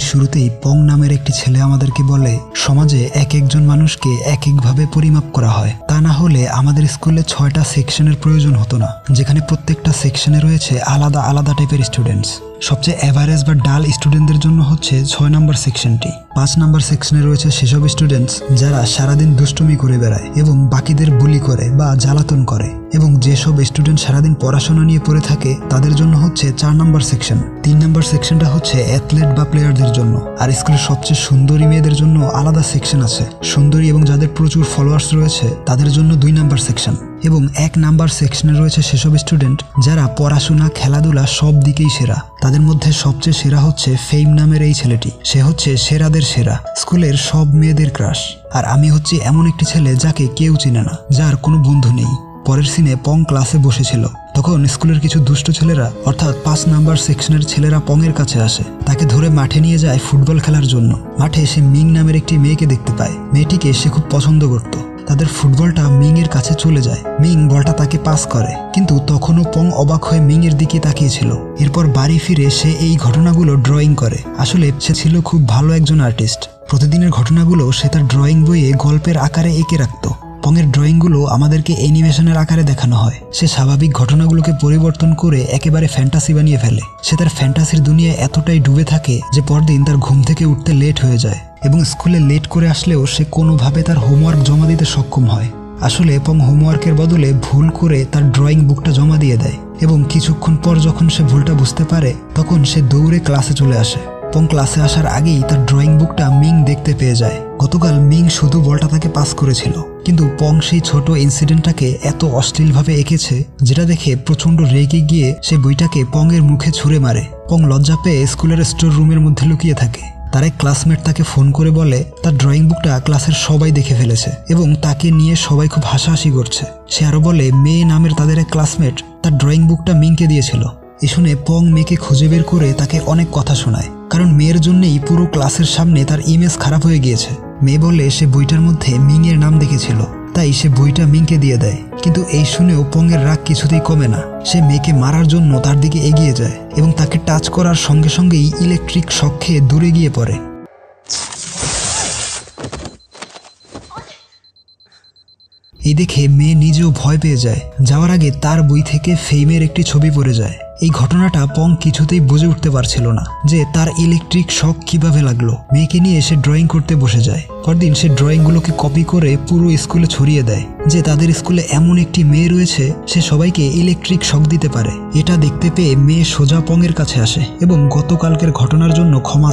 ছবির শুরুতেই পং নামের একটি ছেলে আমাদেরকে বলে, সমাজে এক একজন মানুষকে এক একভাবে পরিমাপ করা হয়। তা না হলে আমাদের স্কুলে ছয়টা সেকশনের প্রয়োজন হতো না, যেখানে প্রত্যেকটা সেকশনে রয়েছে আলাদা আলাদা টাইপের স্টুডেন্টস সবচেয়ে অ্যাভারেজ বা ডাল স্টুডেন্টদের জন্য হচ্ছে ছয় নম্বর সেকশনটি পাঁচ নম্বর সেকশনে রয়েছে সেসব স্টুডেন্টস যারা সারাদিন দুষ্টুমি করে বেড়ায় এবং বাকিদের বুলি করে বা জ্বালাতন করে এবং যেসব স্টুডেন্ট সারাদিন পড়াশোনা নিয়ে পড়ে থাকে, তাদের জন্য হচ্ছে চার নম্বর সেকশন তিন নম্বর সেকশনটা হচ্ছে অ্যাথলেট বা প্লেয়ারদের জন্য। আর স্কুলের সবচেয়ে সুন্দরী মেয়েদের জন্য আলাদা সেকশন আছে। সুন্দরী এবং যাদের প্রচুর ফলোয়ার্স রয়েছে, তাদের জন্য দুই নাম্বার সেকশন এবং এক নাম্বার সেকশনে রয়েছে সেসব স্টুডেন্ট যারা পড়াশোনা, খেলাধুলা সব দিকেই সেরা। তাদের মধ্যে সবচেয়ে সেরা হচ্ছে ফেইম নামের এই ছেলেটি। সে হচ্ছে সেরাদের সেরা। স্কুলের সব মেয়েদের ক্রাশ। আর আমি হচ্ছে এমন একটি ছেলে যাকে কেউ চিনে না, যার কোনো বন্ধু নেই। পরের সিনে পং ক্লাসে বসেছিল। তখন স্কুলের কিছু দুষ্ট ছেলেরা, অর্থাৎ পাঁচ নাম্বার সেকশনের ছেলেরা পংয়ের কাছে আসে। তাকে ধরে মাঠে নিয়ে যায় ফুটবল খেলার জন্য। মাঠে সে মিং নামের একটি মেয়েকে দেখতে পায়। মেয়েটিকে সে খুব পছন্দ করত। তাদের ফুটবলটা মিং এর কাছে চলে যায়। মিং বলটা তাকে পাস করে। কিন্তু তখনও পং অবাক হয়ে মিং এর দিকে তাকিয়েছিল। এরপর বাড়ি ফিরে সে এই ঘটনাগুলো ড্রয়িং করে। আসলে সে ছিল খুব ভালো একজন আর্টিস্ট প্রতিদিনের ঘটনাগুলো সে তার ড্রয়িং বইয়ে গল্পের আকারে এঁকে রাখত। পংয়ের ড্রয়িংগুলো আমাদেরকে অ্যানিমেশনের আকারে দেখানো হয়। সে স্বাভাবিক ঘটনাগুলোকে পরিবর্তন করে একেবারে ফ্যান্টাসি বানিয়ে ফেলে। সে তার ফ্যান্টাসির দুনিয়ায় এতটাই ডুবে থাকে যে পরদিন তার ঘুম থেকে উঠতে লেট হয়ে যায় এবং স্কুলে লেট করে আসলেও সে কোনোভাবে তার হোমওয়ার্ক জমা দিতে সক্ষম হয়। আসলে পং হোমওয়ার্কের বদলে ভুল করে তার ড্রয়িং বুকটা জমা দিয়ে দেয় এবং কিছুক্ষণ পর যখন সে ভুলটা বুঝতে পারে, তখন সে দৌড়ে ক্লাসে চলে আসে। পং ক্লাসে আসার আগেই তার ড্রয়িং বুকটা মিং দেখতে পেয়ে যায়। গতকাল মিং শুধু বলটা তাকে পাস করেছিল, কিন্তু পং সেই ছোট ইনসিডেন্টটাকে এত অশ্লীলভাবে এঁকেছে, যেটা দেখে প্রচণ্ড রেগে গিয়ে সে বইটাকে পংয়ের মুখে ছুঁড়ে মারে। পং লজ্জা পেয়ে স্কুলের স্টোর রুমের মধ্যে লুকিয়ে থাকে। তার এক ক্লাসমেট তাকে ফোন করে বলে, তার ড্রয়িং বুকটা ক্লাসের সবাই দেখে ফেলেছে এবং তাকে নিয়ে সবাই খুব হাসাহাসি করছে। সে আরও বলে মেয়ে নামের তাদের এক ক্লাসমেট তার ড্রয়িং বুকটা মিংকে দিয়েছিল। এ শুনে পং মেয়েকে খুঁজে বের করে তাকে অনেক কথা শোনায়। কারণ মেয়ের জন্যই পুরো ক্লাসের সামনে তার ইমেজ খারাপ হয়ে গিয়েছে। মেয়ে বলে সে বইটার মধ্যে মিং এর নাম দেখেছিল। তাই সে বইটা মিংকে দিয়ে দেয়। কিন্তু এই শুনেও পংয়ের রাগ কিছুতেই কমে না। সে মেয়েকে মারার জন্য তার দিকে এগিয়ে যায় এবং তাকে টাচ করার সঙ্গে সঙ্গেই ইলেকট্রিক শক খেয়ে দূরে গিয়ে পড়ে। এই দেখে মেয়ে নিজেও ভয় পেয়ে যায়। যাওয়ার আগে তার বই থেকে ফেইমের একটি ছবি পড়ে যায়। এই ঘটনাটা পং কিছুতেই বুঝে উঠতে পারছিল না যে তার ইলেকট্রিক শখ কীভাবে লাগল। মেয়েকে নিয়ে এসে ড্রয়িং করতে বসে যায়। পরদিন সে ড্রয়িংগুলোকে কপি করে পুরো স্কুলে ছড়িয়ে দেয়। যে তাদের স্কুলে এমন একটি মেয়ে রয়েছে, সে সবাইকে ইলেকট্রিক শখ দিতে পারে। এটা দেখতে পেয়ে মেয়ে সোজা পংয়ের কাছে আসে এবং গতকালকের ঘটনার জন্য ক্ষমা